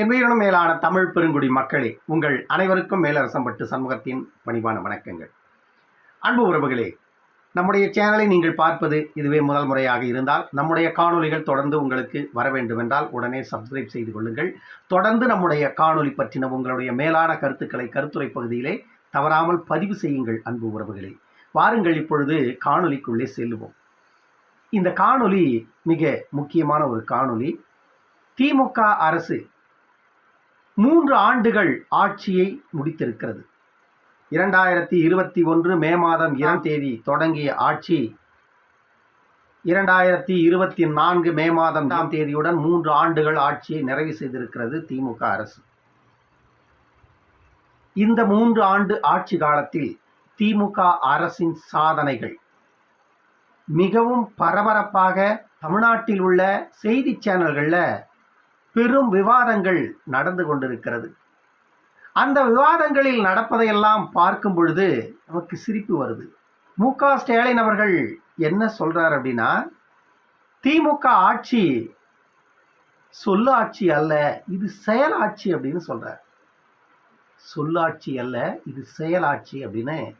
என் மேலான தமிழ் பெருங்குடி மக்களே உங்கள் அனைவருக்கும் மேலரசம்பட்டு சமூகத்தின் பணிவான வணக்கங்கள். அன்பு உறவுகளே நம்முடைய சேனலை நீங்கள் பார்ப்பது இதுவே முதல் முறையாக இருந்தால் நம்முடைய காணொளிகள் தொடர்ந்து உங்களுக்கு வர வேண்டுமென்றால் உடனே சப்ஸ்கிரைப் செய்து கொள்ளுங்கள். தொடர்ந்து நம்முடைய காணொலி பற்றின உங்களுடைய மேலான கருத்துக்களை கருத்துரை பகுதியிலே தவறாமல் பதிவு செய்யுங்கள் அன்பு உறவுகளே. வாருங்கள் இப்பொழுது காணொலிக்குள்ளே செல்லுவோம். இந்த காணொலி மிக முக்கியமான ஒரு காணொலி திமுக அரசு மூன்று ஆண்டுகள் ஆட்சியை முடித்திருக்கிறது. இரண்டாயிரத்தி இருபத்தி ஒன்று மே மாதம் இரண்டாம் தேதி தொடங்கிய ஆட்சி. இரண்டாயிரத்தி இருபத்தி நான்கு மே மாதம் தாம் தேதியுடன் மூன்று ஆண்டுகள் ஆட்சியை நிறைவு செய்திருக்கிறது திமுக அரசு. இந்த மூன்று ஆண்டு ஆட்சி காலத்தில் திமுக அரசின் சாதனைகள். மிகவும் பரபரப்பாக தமிழ்நாட்டில் உள்ள செய்தி சேனல்களில் பெரும் விவாதங்கள் நடந்து கொண்டிருக்கிறது. அந்த விவாதங்களில் நடப்பதையெல்லாம் பார்க்கும் பொழுது நமக்கு சிரிப்பு வருது. மு. க. ஸ்டாலின் அவர்கள் என்ன சொல்றார் அப்படின்னா திமுக ஆட்சி சொல்லு ஆட்சி அல்ல இது செயலாட்சி அப்படின்னு சொல்றார். சொல்லாட்சி அல்ல இது செயலாட்சி அப்படின்னு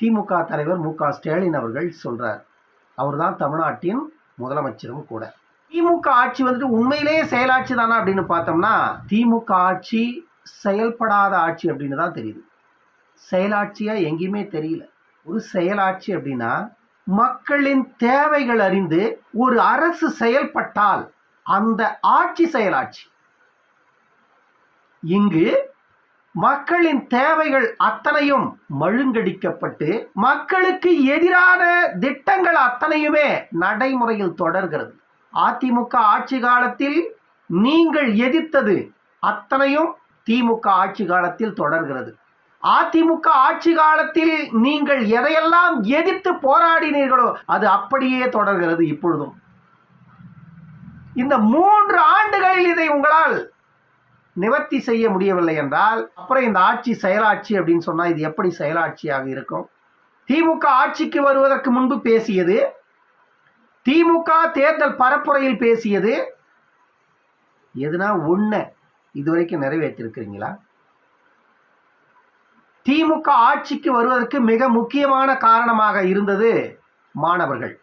திமுக தலைவர் மு. க. ஸ்டாலின் அவர்கள் சொல்றார். அவர்தான் தமிழ்நாட்டின் முதலமைச்சரும் கூட. திமுக ஆட்சி வந்துட்டு உண்மையிலேயே செயலாட்சி தானா அப்படின்னு பார்த்தோம்னா திமுக ஆட்சி செயல்படாத ஆட்சி அப்படின்னு தான் தெரியுது. செயலாட்சியா எங்கேயுமே தெரியல. ஒரு செயலாட்சி அப்படின்னா மக்களின் தேவைகள் அறிந்து ஒரு அரசு செயல்பட்டால் அந்த ஆட்சி செயலாட்சி. இங்கு மக்களின் தேவைகள் அத்தனையும் மழுங்கடிக்கப்பட்டு மக்களுக்கு எதிரான திட்டங்கள் அத்தனையுமே நடைமுறையில் தொடர்கிறது. அதிமுக ஆட்சி காலத்தில் நீங்கள் எதிர்த்தது அத்தனையும் திமுக ஆட்சி காலத்தில் தொடர்கிறது. அதிமுக ஆட்சி காலத்தில் நீங்கள் எதையெல்லாம் எதிர்த்து போராடினீர்களோ அது அப்படியே தொடர்கிறது இப்பொழுதும். இந்த மூன்று ஆண்டுகளில் இதை உங்களால் நிவர்த்தி செய்ய முடியவில்லை என்றால் அப்புறம் இந்த ஆட்சி செயலாட்சி அப்படின்னு சொன்னால் இது எப்படி செயலாட்சியாக இருக்கும்? திமுக ஆட்சிக்கு வருவதற்கு முன்பு பேசியது திமுக தேர்தல் பரப்புரையில் பேசியது எதுனா ஒண்ணு இதுவரைக்கும் நிறைவேற்றிருக்கிறீங்களா? திமுக ஆட்சிக்கு வருவதற்கு மிக முக்கியமான காரணமாக இருந்தது மாணவர்கள்.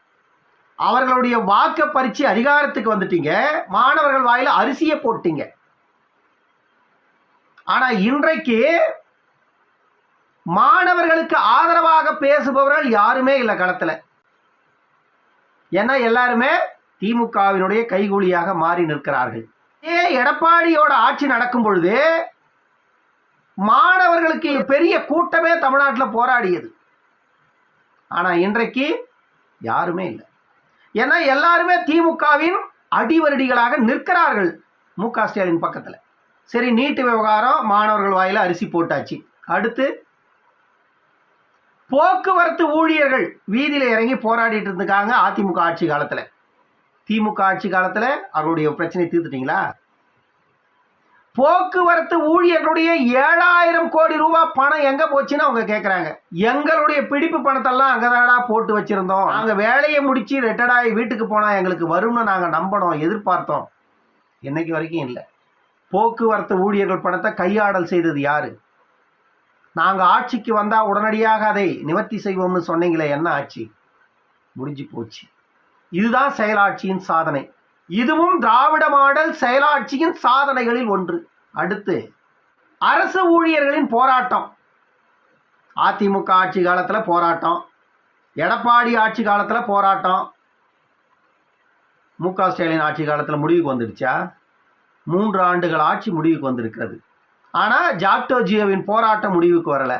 அவர்களுடைய வாக்க பறிச்சு அதிகாரத்துக்கு வந்துட்டீங்க. மாணவர்கள் வாயில அரிசியை போட்டீங்க. ஆனா இன்றைக்கு மாணவர்களுக்கு ஆதரவாக பேசுபவர்கள் யாருமே இல்லை களத்துல. ஏன்னா எல்லாருமே திமுகவினுடைய கைகூலியாக மாறி நிற்கிறார்கள். ஏ எடப்பாடியோட ஆட்சி நடக்கும் பொழுது மாணவர்களுக்கு பெரிய கூட்டமே தமிழ்நாட்டில் போராடியது. ஆனா இன்றைக்கு யாருமே இல்லை. ஏன்னா எல்லாருமே திமுகவின் அடிவருடிகளாக நிற்கிறார்கள் மு க ஸ்டாலின் பக்கத்தில். சரி நீட்டு விவகாரம் மாணவர்கள் வாயில அரிசி போட்டாச்சு. அடுத்து போக்குவரத்து ஊழியர்கள் வீதியில் இறங்கி போராடிட்டு இருந்துக்காங்க அதிமுக ஆட்சி காலத்தில். திமுக ஆட்சி காலத்தில் அவருடைய பிரச்சனை தீர்த்துட்டீங்களா? போக்குவரத்து ஊழியர்களுடைய ஏழாயிரம் கோடி ரூபாய் பணம் எங்க போச்சுன்னு அவங்க கேட்குறாங்க எங்களுடைய பிடிப்பு பணத்தெல்லாம் அங்கதாடா போட்டு வச்சிருந்தோம். நாங்க வேலையை முடிச்சு ரிட்டர்டாகி வீட்டுக்கு போனா எங்களுக்கு வரும்னு நாங்க நம்பணும் எதிர்பார்த்தோம். இன்னைக்கு வரைக்கும் இல்லை. போக்குவரத்து ஊழியர்கள் பணத்தை கையாடல் செய்தது யாரு? நாங்கள் ஆட்சிக்கு வந்தால் உடனடியாக அதை நிவர்த்தி செய்வோம்னு சொன்னீங்களே என்ன ஆட்சி? முடிஞ்சு போச்சு. இதுதான் செயலாட்சியின் சாதனை. இதுவும் திராவிட மாடல் செயலாட்சியின் சாதனைகளில் ஒன்று. அடுத்து அரசு ஊழியர்களின் போராட்டம். அதிமுக ஆட்சி காலத்தில் போராட்டம். எடப்பாடி ஆட்சி காலத்தில் போராட்டம். மு க ஸ்டாலின் ஆட்சி காலத்தில் முடிவுக்கு வந்துடுச்சா? மூன்று ஆண்டுகள் ஆட்சி முடிவுக்கு வந்திருக்கிறது. ஆனால் ஜாக்டோஜியோவின் போராட்டம் முடிவுக்கு வரலை.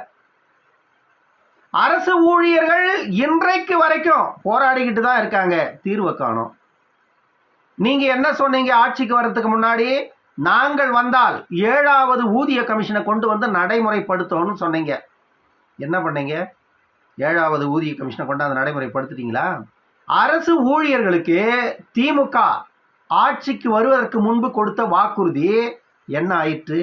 அரசு ஊழியர்கள் இன்றைக்கு வரைக்கும் போராடிக்கிட்டு தான் இருக்காங்க. தீர்வை காணும். நீங்கள் என்ன சொன்னீங்க? ஆட்சிக்கு வர்றதுக்கு முன்னாடி நாங்கள் வந்தால் ஏழாவது ஊதிய கமிஷனை கொண்டு வந்து நடைமுறைப்படுத்தணும்னு சொன்னீங்க. என்ன பண்ணீங்க? ஏழாவது ஊதிய கமிஷனை கொண்டாந்து நடைமுறைப்படுத்திட்டீங்களா? அரசு ஊழியர்களுக்கு திமுக ஆட்சிக்கு வருவதற்கு முன்பு கொடுத்த வாக்குறுதி என்ன ஆயிற்று?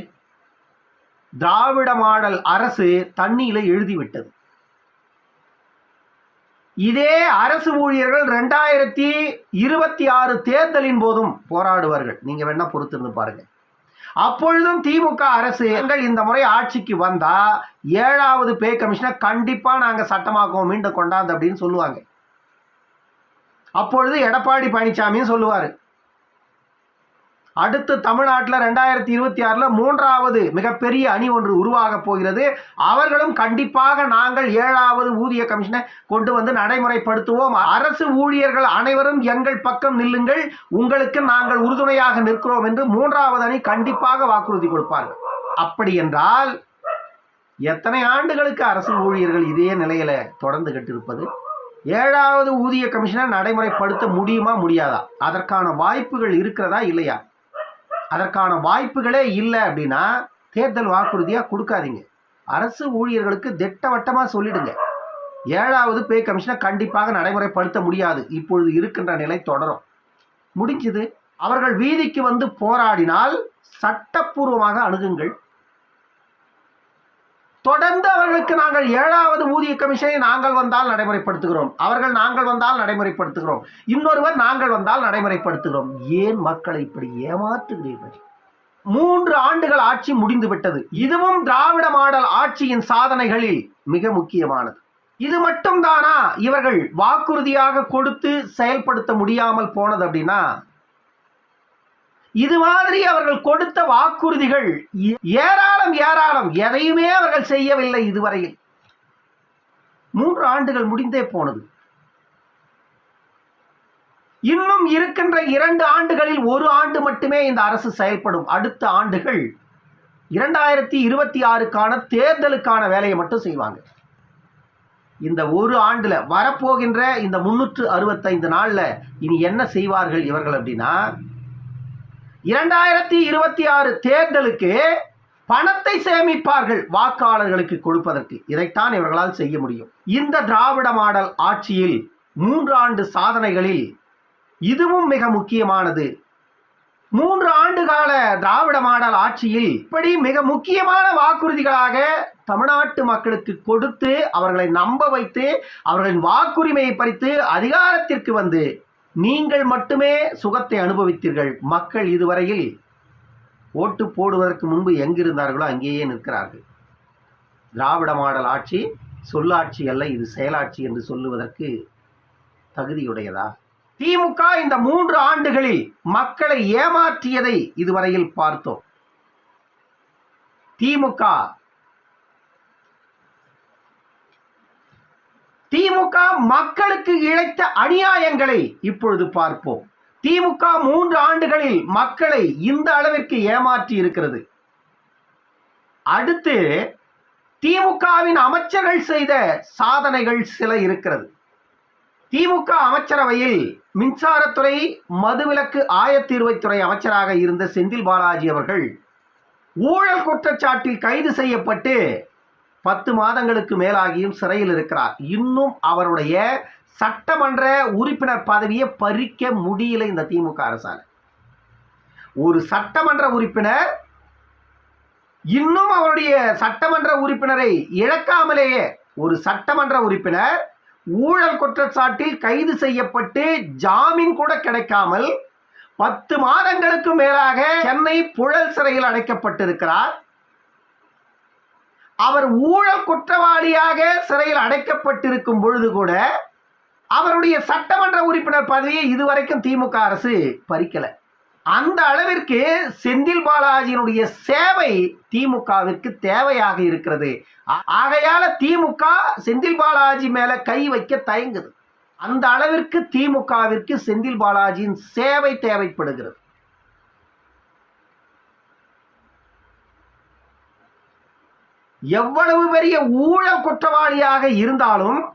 திராவிட மாடல் அரசு தண்ணியில எழுதிவிட்டது. இதே அரசு ஊழியர்கள் ரெண்டாயிரத்தி இருபத்தி ஆறு தேர்தலின் போதும் போராடுவார்கள். நீங்க வேணா பொறுத்திருந்து பாருங்க. அப்பொழுதும் திமுக அரசு எங்கள் இந்த முறை ஆட்சிக்கு வந்தா ஏழாவது பே கமிஷனை கண்டிப்பா நாங்க சட்டமாக்குவோம் மீண்டும் கொண்டாந்து அப்படின்னு சொல்லுவாங்க. அப்பொழுது எடப்பாடி பழனிசாமியும் சொல்லுவாரு. அடுத்து தமிழ்நாட்டில் ரெண்டாயிரத்தி இருபத்தி ஆறில் மூன்றாவது மிகப்பெரிய அணி ஒன்று உருவாக போகிறது. அவர்களும் கண்டிப்பாக நாங்கள் ஏழாவது ஊதிய கமிஷனை கொண்டு வந்து நடைமுறைப்படுத்துவோம். அரசு ஊழியர்கள் அனைவரும் எங்கள் பக்கம் நில்லுங்கள். உங்களுக்கு நாங்கள் உறுதுணையாக நிற்கிறோம் என்று மூன்றாவது அணி கண்டிப்பாக வாக்குறுதி கொடுப்பார்கள். அப்படி என்றால் எத்தனை ஆண்டுகளுக்கு அரசு ஊழியர்கள் இதே நிலையில தொடர்ந்து கட்டிருப்பது? ஏழாவது ஊதிய கமிஷனை நடைமுறைப்படுத்த முடியுமா முடியாதா? அதற்கான வாய்ப்புகள் இருக்கிறதா இல்லையா? அதற்கான வாய்ப்புகளே இல்லை அப்படின்னா தேர்தல் வாக்குறுதியாக கொடுக்காதீங்க. அரசு ஊழியர்களுக்கு திட்டவட்டமாக சொல்லிடுங்க. ஏழாவது பே கமிஷனை கண்டிப்பாக நடைமுறைப்படுத்த முடியாது. இப்பொழுது இருக்கின்ற நிலை தொடரும். முடிஞ்சது. அவர்கள் வீதிக்கு வந்து போராடினால் சட்டப்பூர்வமாக அணுகுங்கள். தொடர்ந்து அவர்களுக்கு நாங்கள் ஏழாவது ஊதிய கமிஷனை நாங்கள் வந்தால் நடைமுறைப்படுத்துகிறோம். அவர்கள் நாங்கள் வந்தால் நடைமுறைப்படுத்துகிறோம். இன்னொருவர் நாங்கள் வந்தால் நடைமுறைப்படுத்துகிறோம். ஏன் மக்களை இப்படி ஏமாற்றுகிறீர்கள் மூன்று ஆண்டுகள் ஆட்சி முடிந்து விட்டது இதுவும் திராவிட மாடல் ஆட்சியின் சாதனைகளில் மிக முக்கியமானது. இது மட்டும் தானா இவர்கள் வாக்குறுதியாக கொடுத்து செயல்படுத்த முடியாமல் போனது அப்படின்னா இது மாதிரி அவர்கள் கொடுத்த வாக்குறுதிகள் ஏராளம் ஏராளம். எதையுமே அவர்கள் செய்யவில்லை இதுவரையில். மூன்று ஆண்டுகள் முடிந்தே போனது. இன்னும் இருக்கின்ற இரண்டு ஆண்டுகளில் ஒரு ஆண்டு மட்டுமே இந்த அரசு செயல்படும். அடுத்த ஆண்டுகள் இரண்டாயிரத்தி இருபத்தி ஆறுக்கான தேர்தலுக்கான வேலையை மட்டும் செய்வாங்க. இந்த ஒரு ஆண்டுல வரப்போகின்ற இந்த முன்னூற்று அறுபத்தைந்து நாள்ல இனி என்ன செய்வார்கள் இவர்கள் அப்படின்னா இரண்டாயிரத்தி இருபத்தி ஆறு தேர்தலுக்கு பணத்தை சேமிப்பார்கள் வாக்காளர்களுக்கு கொடுப்பதற்கு. இதைத்தான் இவர்களால் செய்ய முடியும். இந்த திராவிட மாடல் ஆட்சியில் மூன்றாண்டு சாதனைகளில் இதுவும் மிக முக்கியமானது. மூன்று ஆண்டு கால திராவிட மாடல் ஆட்சியில் இப்படி மிக முக்கியமான வாக்குறுதிகளாக தமிழ்நாட்டு மக்களுக்கு கொடுத்து அவர்களை நம்ப வைத்து அவர்களின் வாக்குரிமையை பறித்து அதிகாரத்திற்கு வந்து நீங்கள் மட்டுமே சுகத்தை அனுபவித்தீர்கள். மக்கள் இதுவரையில் ஓட்டு போடுவதற்கு முன்பு எங்கிருந்தார்களோ அங்கேயே நிற்கிறார்கள். திராவிட மாடல் ஆட்சி சொல்லாட்சி அல்ல இது செயலாட்சி என்று சொல்லுவதற்கு தகுதியுடையதா? திமுக இந்த மூன்று ஆண்டுகளில் மக்களை ஏமாற்றியதை இதுவரையில் பார்த்தோம். திமுக திமுக மக்களுக்கு இழைத்த அநியாயங்களை இப்பொழுது பார்ப்போம். திமுக மூன்று ஆண்டுகளில் மக்களை இந்த அளவிற்கு ஏமாற்றி இருக்கிறது. அடுத்து திமுகவின் அமைச்சர்கள் செய்த சாதனைகள் சில இருக்கிறது. திமுக அமைச்சரவையில் மின்சாரத்துறை மதுவிலக்கு ஆயத்தீர்வைத்துறை அமைச்சராக இருந்த செந்தில் பாலாஜி அவர்கள் ஊழல் குற்றச்சாட்டில் கைது செய்யப்பட்டு பத்து மாதங்களுக்கு மேலாகியும் சிறையில் இருக்கிறார். இன்னும் அவருடைய சட்டமன்ற உறுப்பினர் பதவியை பறிக்க முடியல இந்த திமுக அரசால். ஒரு சட்டமன்ற உறுப்பினர் இன்னும் அவருடைய சட்டமன்ற உறுப்பினரை இழக்காமலேயே ஒரு சட்டமன்ற உறுப்பினர் ஊழல் குற்றச்சாட்டில் கைது செய்யப்பட்டு ஜாமீன் கூட கிடைக்காமல் பத்து மாதங்களுக்கு மேலாக சென்னை புழல் சிறையில் அடைக்கப்பட்டிருக்கிறார். அவர் ஊழல் குற்றவாளியாக சிறையில் அடைக்கப்பட்டிருக்கும் பொழுது கூட அவருடைய சட்டமன்ற உறுப்பினர் பதவியை இதுவரைக்கும் திமுக அரசு பறிக்கலை. அந்த அளவிற்கு செந்தில் பாலாஜியினுடைய சேவை திமுகவிற்கு தேவையாக இருக்கிறது. ஆகையால திமுக செந்தில் பாலாஜி மேல கை வைக்க தயங்குது. அந்த அளவிற்கு திமுகவிற்கு செந்தில் பாலாஜியின் சேவை தேவைப்படுகிறது. எவ்வளவு பெரிய ஊழல் குற்றவாளியாக இருந்தாலும்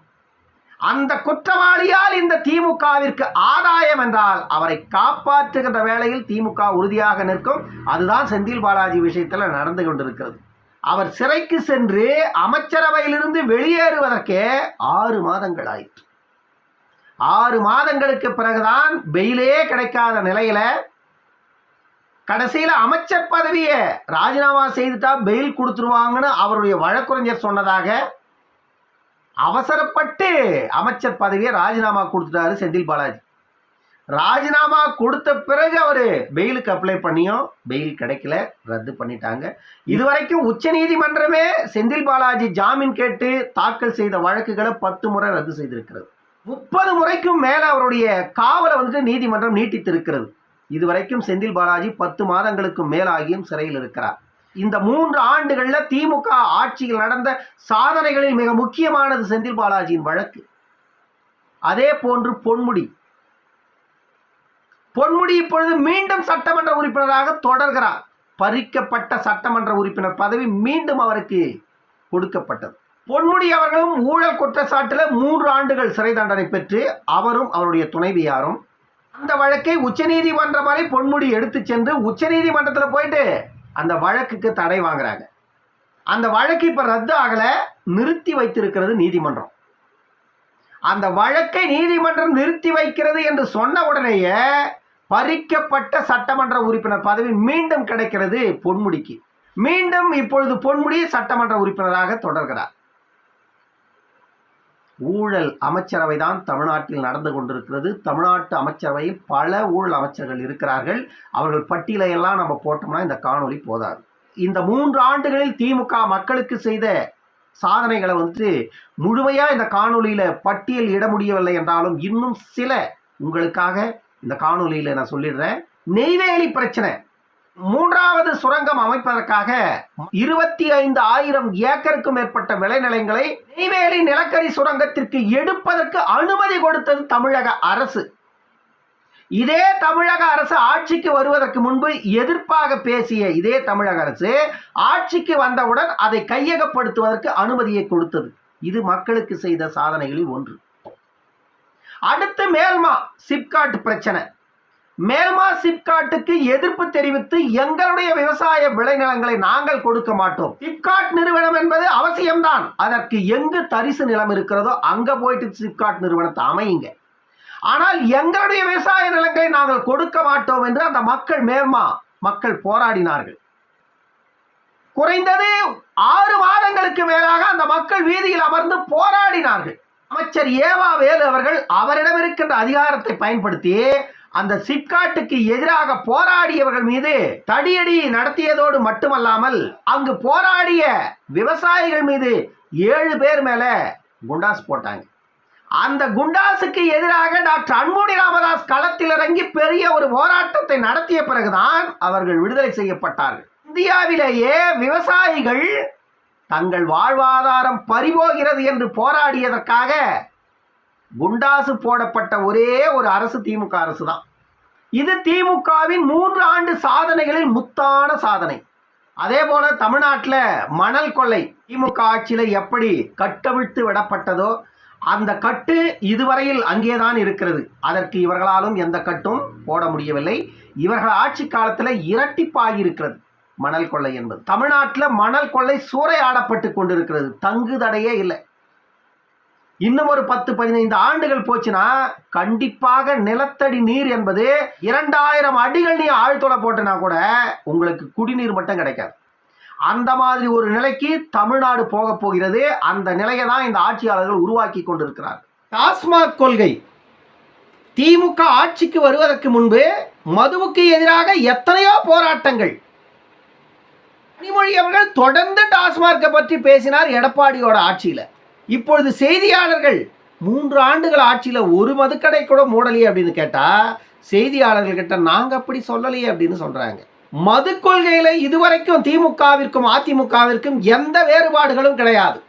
அந்த குற்றவாளியால் இந்த திமுகவிற்கு ஆதாயம் என்றால் அவரை காப்பாற்றுகின்ற வேளையில் திமுக உறுதியாக நிற்கும். அதுதான் செந்தில் பாலாஜி விஷயத்தில் நடந்து கொண்டிருக்கிறது. அவர் சிறைக்கு சென்று அமைச்சரவையிலிருந்து வெளியேறுவதற்கே ஆறு மாதங்கள் ஆயிற்று. ஆறு மாதங்களுக்கு பிறகுதான் பெயிலே கிடைக்காத நிலையில கடைசியில் அமைச்சர் பதவியை ராஜினாமா செய்துட்டா பெயில் கொடுத்துருவாங்கன்னு அவருடைய வழக்குரைஞர் சொன்னதாக அவசரப்பட்டு அமைச்சர் பதவியை ராஜினாமா கொடுத்துட்டாரு செந்தில் பாலாஜி. ராஜினாமா கொடுத்த பிறகு அவர் பெயிலுக்கு அப்ளை பண்ணியும் பெயில் கிடைக்கல ரத்து பண்ணிட்டாங்க. இதுவரைக்கும் உச்சநீதிமன்றமே செந்தில் பாலாஜி ஜாமீன் கேட்டு தாக்கல் செய்த வழக்குகளை பத்து முறை ரத்து செய்திருக்கிறது. முப்பது முறைக்கும் மேல அவருடைய காவலை வந்துட்டு நீதிமன்றம் நீட்டித்திருக்கிறது. இதுவரைக்கும் செந்தில் பாலாஜி பத்து மாதங்களுக்கு மேலாகியும் சிறையில் இருக்கிறார். இந்த மூன்று ஆண்டுகளில் திமுக ஆட்சியில் நடந்த சாதனைகளில் மிக முக்கியமானது செந்தில் பாலாஜியின் வழக்கு. அதே போன்று பொன்முடி. பொன்முடி இப்பொழுது மீண்டும் சட்டமன்ற உறுப்பினராக தொடர்கிறார். பறிக்கப்பட்ட சட்டமன்ற உறுப்பினர் பதவி மீண்டும் அவருக்கு கொடுக்கப்பட்டது. பொன்முடி அவர்களும் ஊழல் குற்றச்சாட்டில் மூன்று ஆண்டுகள் சிறை தண்டனை பெற்று அவரும் அவருடைய துணைவியாரும் அந்த வழக்கை உச்சநீதிமன்றம் வரை பொன்முடி எடுத்து சென்று உச்சநீதிமன்றத்தில் போயிட்டு அந்த வழக்குக்கு தடை வாங்குறாங்க. அந்த வழக்கு இப்ப ரத்து ஆகல நிறுத்தி வைத்திருக்கிறது நீதிமன்றம். அந்த வழக்கை நீதிமன்றம் நிறுத்தி வைக்கிறது என்று சொன்ன உடனேயே பறிக்கப்பட்ட சட்டமன்ற உறுப்பினர் பதவி மீண்டும் கிடைக்கிறது பொன்முடிக்கு. மீண்டும் இப்பொழுது பொன்முடி சட்டமன்ற உறுப்பினராக தொடர்கிறார். ஊழல் அமைச்சரவை தான் தமிழ்நாட்டில் நடந்து கொண்டிருக்கிறது. தமிழ்நாட்டு அமைச்சரவையில் பல ஊழல் அமைச்சர்கள் இருக்கிறார்கள். அவர்கள் பட்டியலை எல்லாம் நம்ம போட்டோம்னா இந்த காணொலி போதாது. இந்த மூன்று ஆண்டுகளில் திமுக மக்களுக்கு செய்த சாதனைகளை வந்துட்டு முழுமையாக இந்த காணொலியில் பட்டியல் இட முடியவில்லை என்றாலும் இன்னும் சில உங்களுக்காக இந்த காணொலியில் நான் சொல்லிடுறேன். நெய்வேலி பிரச்சனை. மூன்றாவது சுரங்கம் அமைப்பதற்காக இருபத்தி ஐந்து ஆயிரம் ஏக்கருக்கும் மேற்பட்ட விளைநிலங்களை நெய்வேலி நிலக்கரி சுரங்கத்திற்கு எடுப்பதற்கு அனுமதி கொடுத்தது தமிழக அரசு. இதே தமிழக அரசு ஆட்சிக்கு வருவதற்கு முன்பு எதிர்ப்பாக பேசிய இதே தமிழக அரசு ஆட்சிக்கு வந்தவுடன் அதை கையகப்படுத்துவதற்கு அனுமதியை கொடுத்தது. இது மக்களுக்கு செய்த சாதனைகளில் ஒன்று. அடுத்து மேல்மா சிப்காட் பிரச்சனை. மேல்மா சிப்காட்டுக்கு எதிர்ப்பு தெரிவித்து எங்களுடைய விவசாய விளைநிலங்களை நாங்கள் கொடுக்க மாட்டோம். சிப்காட் நிறுவனம் என்பது அவசியம்தான். அதற்கு எங்கு தரிசு நிலம் இருக்கிறதோ அங்க போயிட்டு சிப்காட் நிறுவனத்தை அமையுங்க. ஆனால் எங்களுடைய விவசாய நிலங்களை நாங்கள் கொடுக்க மாட்டோம் என்று அந்த மக்கள் மேல்மா மக்கள் போராடினார்கள். குறைந்தது ஆறு மாதங்களுக்கு மேலாக அந்த மக்கள் வீதியில் அமர்ந்து போராடினார்கள். அமைச்சர் ஏவா வேலு அவர்கள் அவரிடம் இருக்கின்ற அதிகாரத்தை பயன்படுத்தி அந்த சிப்காட்டுக்கு எதிராக போராடியவர்கள் மீது தடியடி நடத்தியதோடு மட்டுமல்லாமல் அங்கு போராடிய விவசாயிகள் மீது ஏழு பேர் மேல குண்டாஸ் போட்டாங்க. அந்த குண்டாசுக்கு எதிராக டாக்டர் அன்புமணி ராமதாஸ் களத்தில் இறங்கி பெரிய ஒரு போராட்டத்தை நடத்திய பிறகுதான் அவர்கள் விடுதலை செய்யப்பட்டார்கள். இந்தியாவிலேயே விவசாயிகள் தங்கள் வாழ்வாதாரம் பறிபோகிறது என்று போராடியதற்காக குண்டாசு போடப்பட்ட ஒரே ஒரு அரசு திமுக அரசு தான் இது திமுகவின் மூன்று ஆண்டு சாதனைகளில் முத்தான சாதனை. அதே போல தமிழ்நாட்டில் மணல் கொள்ளை திமுக ஆட்சியில் எப்படி கட்டவிழ்த்து விடப்பட்டதோ அந்த கட்டு இதுவரையில் அங்கேதான் இருக்கிறது. அதற்கு இவர்களாலும் எந்த கட்டும் போட முடியவில்லை. இவர்கள் ஆட்சி காலத்தில் இரட்டிப்பாகி இருக்கிறது மணல் கொள்ளை என்பது. தமிழ்நாட்டில் மணல் கொள்ளை சூறையாடப்பட்டு கொண்டிருக்கிறது. தங்கு தடையே இல்லை. இன்னும் ஒரு பத்து பதினைந்து ஆண்டுகள் போச்சுன்னா கண்டிப்பாக நிலத்தடி நீர் என்பது இரண்டாயிரம் அடிகள் நீ ஆழ்துளை போட்டனா கூட உங்களுக்கு குடிநீர் மட்டும் கிடைக்காது. அந்த மாதிரி ஒரு நிலைக்கு தமிழ்நாடு போக போகிறது. அந்த நிலையை தான் இந்த ஆட்சியாளர்கள் உருவாக்கி கொண்டிருக்கிறார் டாஸ்மாக் கொள்கை. திமுக ஆட்சிக்கு வருவதற்கு முன்பு மதுவுக்கு எதிராக எத்தனையோ போராட்டங்கள். கனிமொழி அவர்கள் தொடர்ந்து டாஸ்மார்க்கை பற்றி பேசினார் எடப்பாடியோட ஆட்சியில். இப்பொழுது செய்தியாளர்கள் மூன்று ஆண்டுகள் ஆட்சியில் ஒரு மதுக்கடை கூட மூடலையே அப்படின்னு கேட்டால் செய்தியாளர்கள்கிட்ட நாங்கள் அப்படி சொல்லலையே அப்படின்னு சொல்கிறாங்க மது கொள்கையில் இதுவரைக்கும் திமுகவிற்கும் அதிமுகவிற்கும் எந்த வேறுபாடுகளும் கிடையாது.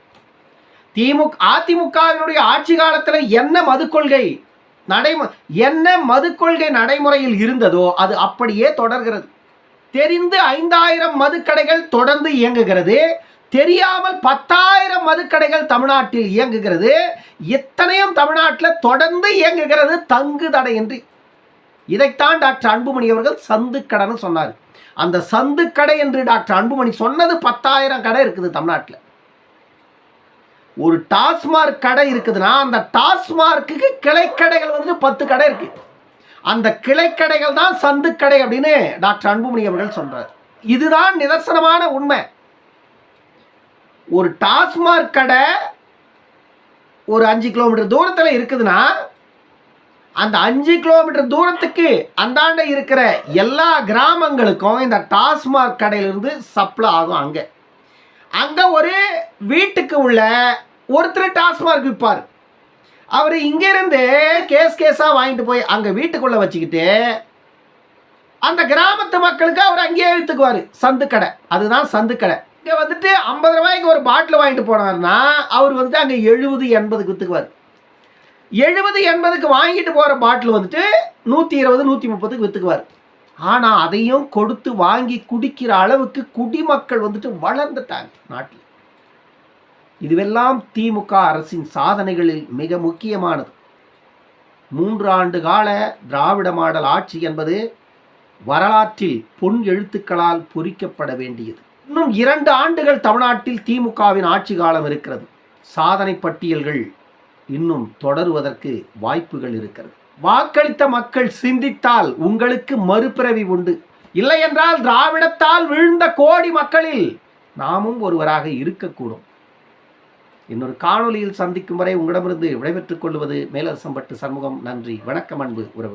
திமுக அதிமுகவினுடைய ஆட்சி காலத்தில் என்ன மது கொள்கை நடைமு என்ன மது கொள்கை நடைமுறையில் இருந்ததோ அது அப்படியே தொடர்கிறது. தெரிந்து ஐந்தாயிரம் மதுக்கடைகள் தொடர்ந்து இயங்குகிறது. தெரியாமல் பத்தாயிரம் மதுக்கடைகள் தமிழ்நாட்டில் இயங்குகிறது. இத்தனையும் தமிழ்நாட்டில் தொடர்ந்து இயங்குகிறது தங்கு தடையின்றி. இதைத்தான் டாக்டர் அன்புமணி அவர்கள் சந்து கடைன்னு சொன்னார். அந்த சந்து கடை என்று டாக்டர் அன்புமணி சொன்னது பத்தாயிரம் கடை இருக்குது தமிழ்நாட்டில். ஒரு டாஸ்மார்க் கடை இருக்குதுன்னா அந்த டாஸ்மார்க்குக்கு கிளைக்கடைகள் வந்து பத்து கடை இருக்கு. அந்த கிளைக்கடைகள் தான் சந்து கடை அப்படின்னு டாக்டர் அன்புமணி அவர்கள் சொல்றார். இதுதான் நிதர்சனமான உண்மை. ஒரு டாஸ்மார்க் கடை ஒரு அஞ்சு கிலோமீட்டர் தூரத்தில் இருக்குதுன்னா அந்த அஞ்சு கிலோமீட்டர் தூரத்துக்கு அந்தாண்ட இருக்கிற எல்லா கிராமங்களுக்கும் இந்த டாஸ்மாக் கடையிலிருந்து சப்ளை ஆகும் அங்கே. அங்கே ஒரு வீட்டுக்கு உள்ள ஒருத்தர் டாஸ்மாக் விற்பார் அவர் இங்கேருந்து கேஸ் கேஸாக வாங்கிட்டு போய் அங்கே வீட்டுக்குள்ளே வச்சுக்கிட்டு அந்த கிராமத்து மக்களுக்கு அவர் அங்கேயே விற்றுக்குவார் சந்துக்கடை அதுதான் சந்துக்கடை இங்கே வந்துட்டு ஐம்பது ரூபாய்க்கு ஒரு பாட்டில் வாங்கிட்டு போனார்னா அவர் வந்துட்டு அங்கே எழுபது எண்பதுக்கு விற்றுக்குவார் எழுபது எண்பதுக்கு வாங்கிட்டு போகிற பாட்டில் வந்துட்டு நூற்றி இருபது நூற்றி முப்பதுக்கு விற்றுக்குவார் ஆனால் அதையும் கொடுத்து வாங்கி குடிக்கிற அளவுக்கு குடிமக்கள் வந்துட்டு வளர்ந்துட்டாங்க நாட்டில். இதுவெல்லாம் திமுக அரசின் சாதனைகளில் மிக முக்கியமானது. மூன்று ஆண்டு கால திராவிட மாடல் ஆட்சி என்பது வரலாற்றில் பொன் எழுத்துக்களால் பொறிக்கப்பட வேண்டியது. இன்னும் இரண்டு ஆண்டுகள் தமிழ்நாட்டில் திமுகவின் ஆட்சி காலம் இருக்கிறது. சாதனை பட்டியல்கள் இன்னும் தொடருவதற்கு வாய்ப்புகள் இருக்கிறது. வாக்களித்த மக்கள் சிந்தித்தால் உங்களுக்கு மறுபிறவி உண்டு. இல்லை என்றால் திராவிடத்தால் விழுந்த கோடி மக்களில் நாமும் ஒருவராக இருக்கக்கூடும். இன்னொரு காணொலியில் சந்திக்கும் வரை உங்களிடமிருந்து விடைபெற்றுக் கொள்வது மேலரசம்பட்டு சண்முகம். நன்றி வணக்கம் அன்பு உறவு